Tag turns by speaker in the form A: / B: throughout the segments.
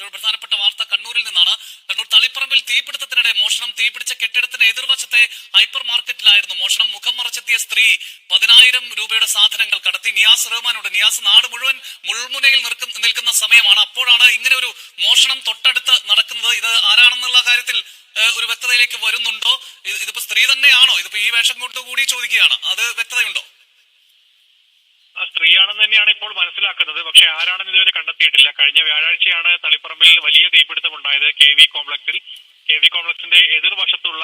A: മറ്റൊരു പ്രധാനപ്പെട്ട വാർത്ത കണ്ണൂരിൽ നിന്നാണ്. കണ്ണൂർ തളിപ്പറമ്പിൽ തീപിടുത്തത്തിനിടെ മോഷണം തീപിടിച്ച കെട്ടിടത്തിന് എതിർവശത്തെ ഹൈപ്പർ മാർക്കറ്റിലായിരുന്നു മോഷണം. മുഖം മറച്ചെത്തിയ സ്ത്രീ പതിനായിരം രൂപയുടെ സാധനങ്ങൾ കടത്തി. നിയാസ് റഹ്മാനോട് നിയാസ് നാട് മുഴുവൻ മുൾമുനയിൽ നിൽക്കുന്ന സമയമാണ്. അപ്പോഴാണ് ഇങ്ങനെ ഒരു മോഷണം തൊട്ടടുത്ത് നടക്കുന്നത്. ഇത് ആരാണെന്നുള്ള കാര്യത്തിൽ ഒരു വ്യക്തതയിലേക്ക് വരുന്നുണ്ടോ? ഇതിപ്പോ സ്ത്രീ തന്നെയാണോ? ഇതിപ്പോ ഈ വേഷം കൊണ്ട് കൂടി ചോദിക്കുകയാണ്. അത് വ്യക്തതയുണ്ടോ?
B: സ്ത്രീയാണെന്ന് തന്നെയാണ് ഇപ്പോൾ മനസ്സിലാക്കുന്നത്. പക്ഷെ ആരാണെന്ന് ഇതുവരെ കണ്ടെത്തിയിട്ടില്ല. കഴിഞ്ഞ വ്യാഴാഴ്ചയാണ് തളിപ്പറമ്പിൽ വലിയ തീപിടുത്തം ഉണ്ടായത് കെ വി കോംപ്ലക്സിൽ. കെ വി കോംപ്ലക്സിന്റെ എതിർവശത്തുള്ള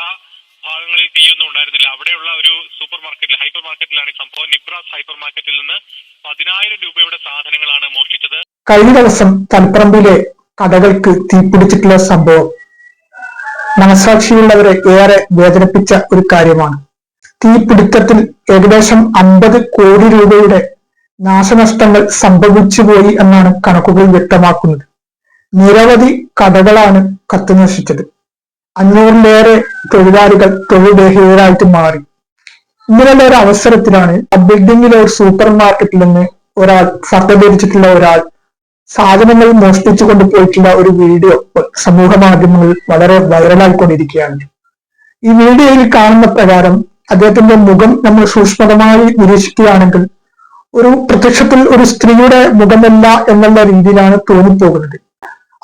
B: ഭാഗങ്ങളിൽ തീയൊന്നും ഉണ്ടായിരുന്നില്ല. അവിടെയുള്ള ഒരു സൂപ്പർ മാർക്കറ്റിൽ ഹൈപ്പർ മാർക്കറ്റിലാണ് ഈ സംഭവം. നിബ്രാസ് ഹൈപ്പർ മാർക്കറ്റിൽ നിന്ന് പതിനായിരം രൂപയുടെ സാധനങ്ങളാണ് മോഷ്ടിച്ചത്.
C: കഴിഞ്ഞ ദിവസം തളിപ്പറമ്പിലെ കടകൾക്ക് തീപിടിച്ചിട്ടുള്ള സംഭവം മനസാക്ഷിയുള്ളവരെ ഏറെ വേദനിപ്പിച്ച ഒരു കാര്യമാണ്. തീപിടുത്തത്തിൽ ഏകദേശം അമ്പത് കോടി രൂപയുടെ നാശനഷ്ടങ്ങൾ സംഭവിച്ചുപോയി എന്നാണ് കണക്കുകൾ വ്യക്തമാക്കുന്നത്. നിരവധി കടകളാണ് കത്തുനശിച്ചത്. അഞ്ഞൂറിലേറെ തൊഴിലാളികൾ തൊഴിൽരഹിതരായിട്ട് മാറി. ഇങ്ങനെയുള്ള ഒരു അവസരത്തിലാണ് ആ ബിൽഡിങ്ങിലെ ഒരു സൂപ്പർ മാർക്കറ്റിൽ നിന്ന് ഒരാൾ ഷർട്ട് ധരിച്ചിട്ടുള്ള ഒരാൾ സാധനങ്ങൾ മോഷ്ടിച്ചു കൊണ്ടുപോയിട്ടുള്ള ഒരു വീഡിയോ സമൂഹ മാധ്യമങ്ങളിൽ വളരെ വൈറലായിക്കൊണ്ടിരിക്കുകയാണ് ഈ വീഡിയോയിൽ കാണുന്ന പ്രകാരം അദ്ദേഹത്തിന്റെ മുഖം നമ്മൾ സൂക്ഷ്മതമായി നിരീക്ഷിക്കുകയാണെങ്കിൽ ഒരു പ്രത്യക്ഷത്തിൽ ഒരു സ്ത്രീയുടെ മുഖമല്ല എന്നുള്ള രീതിയിലാണ് തോന്നിപ്പോകുന്നത്.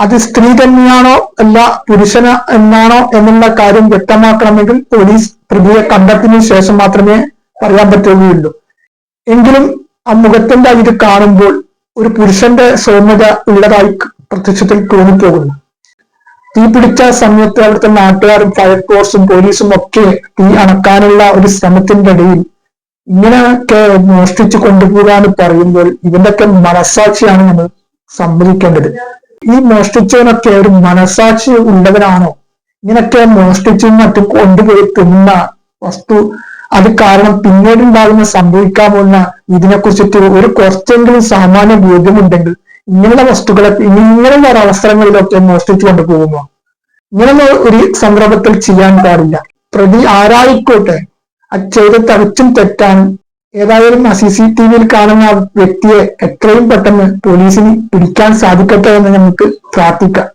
C: അത് സ്ത്രീ തന്നെയാണോ അല്ല പുരുഷന എന്നാണോ എന്നുള്ള കാര്യം വ്യക്തമാക്കണമെങ്കിൽ പോലീസ് പ്രതിയെ കണ്ടെത്തിയതിനു ശേഷം മാത്രമേ പറയാൻ പറ്റുകയുള്ളൂ. എങ്കിലും ആ മുഖത്തിന്റെ ഇത് കാണുമ്പോൾ ഒരു പുരുഷന്റെ സൗമ്യത ഉള്ളതായി പ്രത്യക്ഷത്തിൽ തോന്നിപ്പോകുന്നു. തീ പിടിച്ച സമയത്ത് അവിടുത്തെ നാട്ടുകാരും ഫയർ ഫോഴ്സും പോലീസും ഒക്കെ തീ അണക്കാനുള്ള ഒരു ശ്രമത്തിന്റെ ഇടയിൽ ഇങ്ങനെയൊക്കെ മോഷ്ടിച്ചു കൊണ്ടുപോകാന്ന് പറയുമ്പോൾ ഇതിന്റെയൊക്കെ മനസാക്ഷിയാണ് നമ്മൾ സമ്മതിക്കേണ്ടത്. ഈ മോഷ്ടിച്ചവനൊക്കെ ഒരു മനസാക്ഷി ഉള്ളവരാണോ? ഇങ്ങനെയൊക്കെ മോഷ്ടിച്ചും മറ്റും കൊണ്ടുപോയി തിന്ന വസ്തു അത് കാരണം പിന്നീട് ഉണ്ടാകുന്ന സംഭവിക്കാൻ പോകുന്ന ഇതിനെ കുറിച്ചിട്ട് ഒരു കുറച്ചെങ്കിലും സാമാന്യ ബോധ്യമുണ്ടെങ്കിൽ ഇങ്ങനെയുള്ള വസ്തുക്കളെ ഇങ്ങനെയുള്ള ഒരു അവസരങ്ങളിലൊക്കെ മോഷ്ടിച്ചു കൊണ്ടുപോകുമോ? ഇങ്ങനെയുള്ള ഒരു സന്ദർഭത്തിൽ ചെയ്യാൻ പാടില്ല. പ്രതി ആരായിക്കോട്ടെ ചെയ്ത തകച്ചും തെറ്റാണ്. ഏതായാലും ആ സി സി ടി വിയിൽ കാണുന്ന ആ വ്യക്തിയെ എത്രയും പെട്ടെന്ന് പോലീസിന് പിടിക്കാൻ സാധിക്കട്ടെ എന്ന് നമുക്ക് പ്രാർത്ഥിക്കാം.